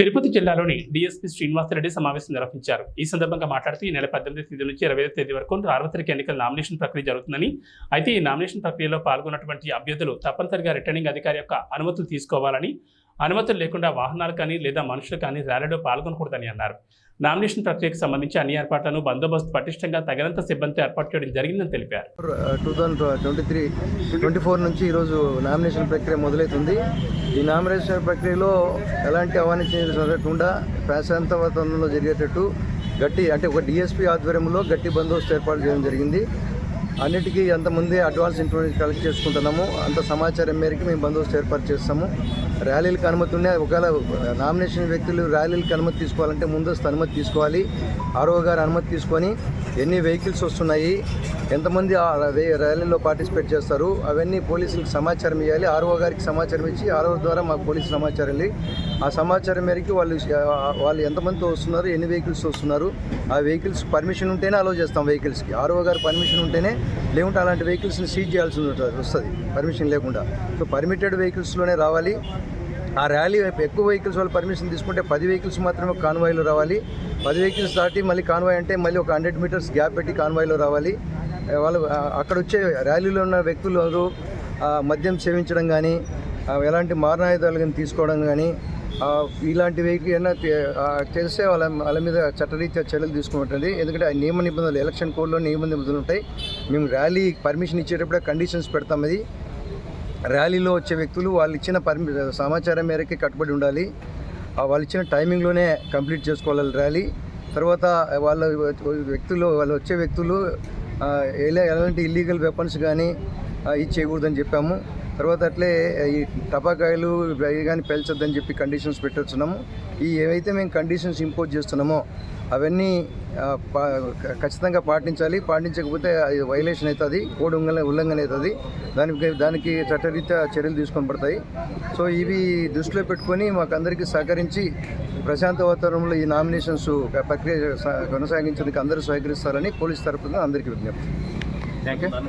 తిరుపతి జిల్లాలోని డీఎస్పీ శ్రీనివాసరెడ్డి సమావేశం నిర్వహించారు ఈ సందర్భంగా మాట్లాడుతూ ఈ నెల పద్దెనిమిది తేదీ నుంచి ఇరవై తేదీ వరకు సార్వత్రిక ఎన్నికల నామినేషన్ ప్రక్రియ జరుగుతుందని అయితే ఈ నామినేషన్ ప్రక్రియలో పాల్గొన్నటువంటి అభ్యర్థులు తప్పనిసరిగా రిటర్నింగ్ అధికారి యొక్క అనుమతులు తీసుకోవాలని అనుమతులు లేకుండా వాహనాలు కానీ లేదా మనుషులు కానీ ర్యాలీలో పాల్గొనకూడదని అన్నారు నామినేషన్ ప్రక్రియకు సంబంధించి అన్ని ఏర్పాట్లను బందోబస్తు పటిష్టంగా తగినంత సిబ్బందితో ఏర్పాటు చేయడం జరిగిందని తెలిపారు two thousand twenty three twenty four నుంచి ఈరోజు నామినేషన్ ప్రక్రియ మొదలవుతుంది ఈ నామినేషన్ ప్రక్రియలో ఎలాంటి అవాంఛనీయాలు జరగకుండా ప్రశాంత జరిగేటట్టు గట్టి అంటే ఒక డిఎస్పీ ఆధ్వర్యంలో గట్టి బందోబస్తు ఏర్పాటు చేయడం జరిగింది. అన్నిటికీ అంతమంది అడ్వాన్స్ ఇన్ఫర్మేషన్ కలెక్ట్ చేసుకుంటున్నాము. అంత సమాచారం మేరకు మేము బందోబస్తు ఏర్పాటు చేస్తాము. ర్యాలీలకు అనుమతి ఉన్నాయి. ఒకవేళ నామినేషన్ వ్యక్తులు ర్యాలీలకు అనుమతి తీసుకోవాలంటే ముందస్తు అనుమతి తీసుకోవాలి. ఆర్ఓ గారు అనుమతి తీసుకొని ఎన్ని వెహికల్స్ వస్తున్నాయి ఎంతమంది ఆ ర్యాలీలో పార్టిసిపేట్ చేస్తారు అవన్నీ పోలీసులకు సమాచారం ఇవ్వాలి. ఆర్ఓ గారికి సమాచారం ఇచ్చి ఆర్ఓ ద్వారా మాకు పోలీసు సమాచారం ఇవ్వాలి. ఆ సమాచారం మేరకు వాళ్ళు వాళ్ళు ఎంతమందితో వస్తున్నారు ఎన్ని వెహికల్స్ వస్తున్నారు ఆ వెహికల్స్ పర్మిషన్ ఉంటేనే అలో చేస్తాం వెహికల్స్కి. ఆర్ఓ గారు పర్మిషన్ ఉంటేనే లేకుంటే అలాంటి వెహికల్స్ని సీజ్ చేయాల్సి ఉంటుంది వస్తుంది పర్మిషన్ లేకుండా. సో పర్మిటెడ్ వెహికల్స్లోనే రావాలి. ఆ ర్యాలీ ఎక్కువ వెహికల్స్ వాళ్ళు పర్మిషన్ తీసుకుంటే పది వెహికల్స్ మాత్రమే కాన్వాయ్లో రావాలి. పది వెహికల్స్ దాటి మళ్ళీ కాన్వాయ్ అంటే మళ్ళీ ఒక హండ్రెడ్ మీటర్స్ గ్యాప్ పెట్టి కాన్వాయ్లో రావాలి. వాళ్ళు అక్కడ వచ్చే ర్యాలీలో ఉన్న వ్యక్తులు మద్యం సేవించడం కానీ ఎలాంటి మారణాయుధాలు కానీ తీసుకోవడం కానీ ఇలాంటి వెహికల్ ఏమైనా తెలిస్తే వాళ్ళ వాళ్ళ మీద చట్టరీత్యా చర్యలు తీసుకుంటుంది. ఎందుకంటే ఆ నియమ నిబంధనలు ఎలక్షన్ కోడ్లో నియమ నిబంధనలు ఉంటాయి. మేము ర్యాలీ పర్మిషన్ ఇచ్చేటప్పుడే కండిషన్స్ పెడతాం అది. ర్యాలీలో వచ్చే వ్యక్తులు వాళ్ళు ఇచ్చిన పర్మి సమాచారం మేరకే కట్టుబడి ఉండాలి. వాళ్ళు ఇచ్చిన టైమింగ్లోనే కంప్లీట్ చేసుకోవాలి ర్యాలీ. తర్వాత వాళ్ళ వ్యక్తులు వాళ్ళు వచ్చే వ్యక్తులు ఎలా ఎలాంటి ఇల్లీగల్ వెపన్స్ కానీ ఇది చేయకూడదని చెప్పాము. తర్వాత అట్లే ఈ టపాకాయలు కానీ పెంచొద్దని చెప్పి కండిషన్స్ పెట్టొచ్చున్నాము. ఈ ఏవైతే మేము కండిషన్స్ ఇంపోజ్ చేస్తున్నామో అవన్నీ పా- ఖచ్చితంగా పాటించాలి. పాటించకపోతే అది వైలేషన్ అవుతుంది. కోడ్ ఉల్లంఘన ఉల్లంఘన అవుతుంది. దానికి దానికి చట్టరీత్యా చర్యలు తీసుకొని పడతాయి. సో ఇవి దృష్టిలో పెట్టుకొని మాకు అందరికీ సహకరించి ప్రశాంత వాతావరణంలో ఈ నామినేషన్స్ ప్రక్రియ కొనసాగించేందుకు కొనసాగించడానికి అందరూ సహకరిస్తారని పోలీస్ తరఫున అందరికీ విజ్ఞప్తి. Thank you